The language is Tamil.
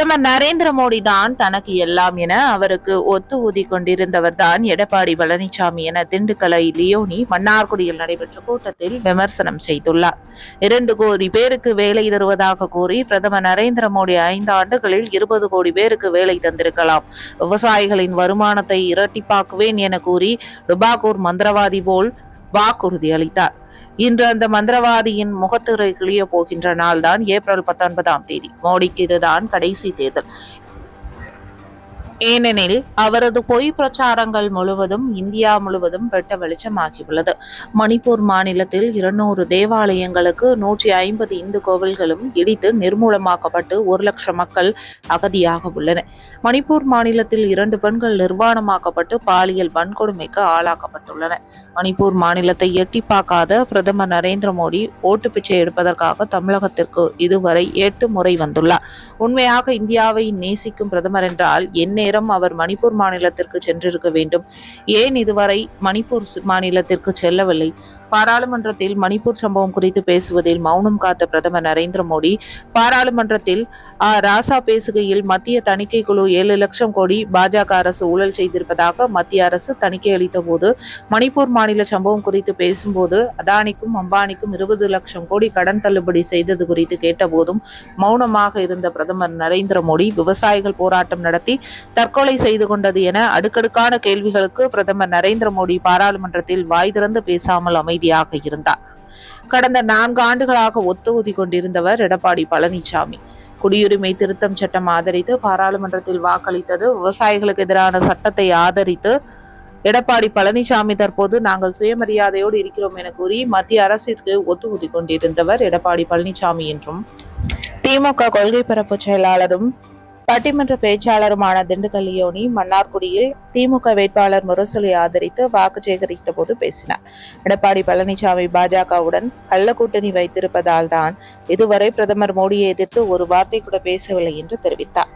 பிரதமர் நரேந்திர மோடி தான் தனக்கு எல்லாம் என அவருக்கு ஒத்து ஊதி கொண்டிருந்தவர் தான் எடப்பாடி பழனிசாமி என திண்டுக்கலை லியோனி மன்னார்குடியில் நடைபெற்ற கூட்டத்தில் விமர்சனம் செய்துள்ளார். இரண்டு கோடி பேருக்கு வேலை தருவதாக கூறி பிரதமர் நரேந்திர மோடி ஐந்து ஆண்டுகளில் இருபது கோடி பேருக்கு வேலை தந்திருக்கலாம். விவசாயிகளின் வருமானத்தை இரட்டிப்பாக்குவேன் என கூறி டுபாகூர் மந்திரவாதி போல் வாக்குறுதி அளித்தார். இன்று அந்த மந்திரவாதியின் முகத்துறை கிளிய போகின்ற நாள்தான் ஏப்ரல் பத்தொன்பதாம் தேதி. மோடிக்கு இதுதான் கடைசி தேர்தல். ஏனெனில் அவரது பொய் பிரச்சாரங்கள் முழுவதும் இந்தியா முழுவதும் வெட்ட வெளிச்சமாகியுள்ளது. மணிப்பூர் மாநிலத்தில் இருநூறு தேவாலயங்களுக்கு நூற்றி ஐம்பது இந்து கோவில்களும் இடித்து நிர்மூலமாக்கப்பட்டு ஒரு லட்சம் மக்கள் அகதியாக உள்ளனர். மணிப்பூர் மாநிலத்தில் இரண்டு பெண்கள் நிர்வாணமாக்கப்பட்டு பாலியல் வன்கொடுமைக்கு ஆளாக்கப்பட்டுள்ளனர். மணிப்பூர் மாநிலத்தை எட்டி பார்க்காத பிரதமர் நரேந்திர மோடி ஓட்டு பிச்சை எடுப்பதற்காக தமிழகத்திற்கு இதுவரை எட்டு முறை வந்துள்ளார். உண்மையாக இந்தியாவை நேசிக்கும் பிரதமர் என்றால் நேரம் அவர் மணிப்பூர் மாநிலத்திற்கு சென்றிருக்க வேண்டும். ஏன் இதுவரை மணிப்பூர் மாநிலத்திற்கு செல்லவில்லை? பாராளுமன்றத்தில் மணிப்பூர் சம்பவம் குறித்து பேசுவதில் மௌனம் காத்த பிரதமர் நரேந்திர மோடி பாராளுமன்றத்தில் ஆ, ராசா பேசுகையில் மத்திய தணிக்கை குழு ஏழு லட்சம் கோடி பாஜக அரசு ஊழல் செய்திருப்பதாக மத்திய அரசு தணிக்கை அளித்த போது மணிப்பூர் மாநில சம்பவம் குறித்து பேசும்போது அதானிக்கும் அம்பானிக்கும் இருபது லட்சம் கோடி கடன் தள்ளுபடி செய்தது குறித்து கேட்டபோதும் மௌனமாக இருந்த பிரதமர் நரேந்திர மோடி விவசாயிகள் போராட்டம் நடத்தி தற்கொலை செய்து கொண்டது என அடுக்கடுக்கான கேள்விகளுக்கு பிரதமர் நரேந்திர மோடி பாராளுமன்றத்தில் வாய் திறந்து பேசாமல் அமைதியாக இருந்தார். கடந்த நான்கு ஆண்டுகளாக ஒத்துஊதி கொண்டிருந்தவர் எடப்பாடி பழனிசாமி. குடியுரிமை திருத்தம் சட்டம் ஆதரித்து பாராளுமன்றத்தில் வாக்களித்தது விவசாயிகளுக்கு எதிரான சட்டத்தை ஆதரித்து எடப்பாடி பழனிசாமி தற்போது நாங்கள் சுயமரியாதையோடு இருக்கிறோம் என கூறி மத்திய அரசிற்கு ஒத்துஊதி கொண்டிருந்தவர் எடப்பாடி பழனிசாமி என்றும் திமுக கொள்கை பரப்பு செயலாளரும் பட்டிமன்ற பேச்சாளருமான திண்டுக்கல் யோனி மன்னார்குடியில் திமுக வேட்பாளர் முரசொலி ஆதரித்து வாக்கு சேகரித்த போது பேசினார். எடப்பாடி பழனிசாமி பாஜகவுடன் கள்ள கூட்டணி வைத்திருப்பதால் தான் இதுவரை பிரதமர் மோடியை எதிர்த்து ஒரு வார்த்தை கூட பேசவில்லை என்று தெரிவித்தார்.